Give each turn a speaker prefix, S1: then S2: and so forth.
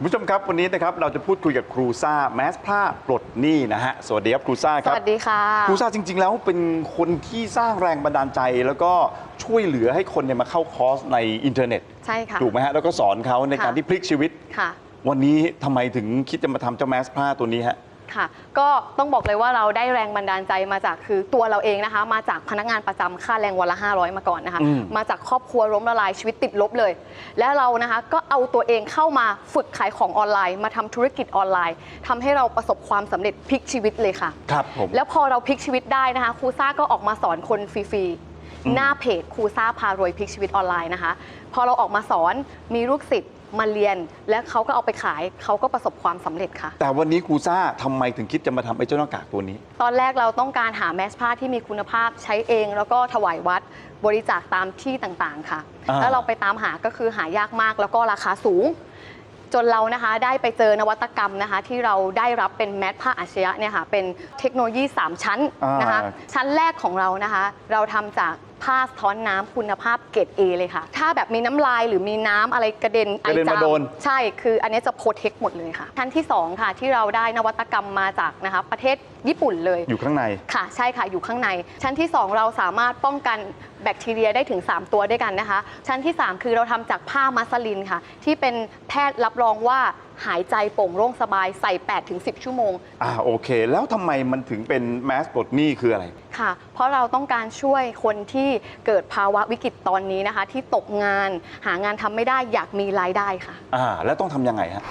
S1: คุณผู้ชมครับวันนี้นะครับเราจะพูดคุยกับครูซ่าแมสผ้าปลดหนี้นะฮะสวัสดีครับครูซ่า
S2: ส
S1: ครับ
S2: วัสดีค่ะ
S1: ครูซ่าจริง ๆ แล้วเป็นคนที่สร้างแรงบันดาลใจ แล้วก็ช่วยเหลือให้คนเนี่ยมาเข้าคอร์สในอินเทอร์เน็ต
S2: ใช่ค่ะ
S1: ถูกไหมฮะแล้วก็สอนเขาในการ
S2: ค่ะ
S1: ที่พลิกชีวิต
S2: ค่ะ
S1: วันนี้ทำไมถึงคิดจะมาทำเจ้าแมสผ้าตัวนี้ฮะ
S2: ค่ะ ก็ต้องบอกเลยว่าเราได้แรงบันดาลใจมาจากคือตัวเราเองนะคะ มาจากพนักงานประจำค่าแรงวันละ 500 มาก่อนนะคะ
S1: อืม
S2: มาจากครอบครัวล้มละลายชีวิตติดลบเลย แล้วเรานะคะก็เอาตัวเองเข้ามาฝึกขายของออนไลน์ มาทำธุรกิจออนไลน์ทำให้เราประสบความสำเร็จพลิกชีวิตเลยค่ะ
S1: ครับผม
S2: แล้วพอเราพลิกชีวิตได้นะคะครูซ่าก็ออกมาสอนคนฟรี
S1: อืม
S2: ๆหน้าเพจครูซ่าพารวยพลิกชีวิตออนไลน์นะคะ พอเราออกมาสอนมีลูกศิษย์ มาเรียน และเขาก็เอาไปขายเขาก็ประสบความสำเร็จค่ะ
S1: แต่วันนี้ครูซ่าทำไมถึงคิดจะมาทำไอ้เจ้าหน้ากากตัวนี้
S2: ตอนแรกเราต้องการหาแมสผ้าที่มีคุณภาพใช้เอง แล้วก็ถวายวัดบริจาคตามที่ต่างๆค่ะ
S1: อ่า
S2: แล้วเราไปตามหาก็คือหายากมากแล้วก็ราคาสูง จนเรานะคะได้ไปเจอนวัตกรรมนะคะ ที่เราได้รับเป็นแมสผ้าอาชญะเนี่ยค่ะเป็นเทคโนโลยี 3 ชั้นนะคะ
S1: อ่า
S2: ชั้นแรกของเรานะคะ เราทำจาก ผ้าสะท้อนน้ำคุณภาพเกรด A เลยค่ะ ถ้าแบบมีน้ำลายหรือมีน้ำอะไรกระเด็นไอก
S1: ระเด็น
S2: จา
S1: มาโดน
S2: ใช่คืออันนี้จะโปรเทคหมดเลยค่ะชั้นที่2ค่ะที่เราได้นวัตกรรมมาจากนะคะประเทศญี่ปุ่นเลย
S1: อยู่ข้างใน
S2: ค่ะใช่ค่ะอยู่ข้างใน ชั้นที่ 2 เราสามารถป้องกันแบคทีเรียได้ถึง 3 ตัวด้วยกันนะคะ ชั้นที่ 3 คือเราทำจากผ้ามัสลินค่ะ ที่เป็นแพทย์รับรองว่า หายใจโปร่งโล่งสบายใส่8-10 ชั่วโมง
S1: อ่าโอเค แล้วทำไมมันถึงเป็นแมสปลดหนี้คืออะไร
S2: ค่ะ เพราะเราต้องการช่วยคนที่เกิดภาวะวิกฤตตอนนี้นะคะ ที่ตกงานหางานทำไม่ได้อยากมีรายได้ค่ะ
S1: อ่า แล้วต้องทำยังไงฮะ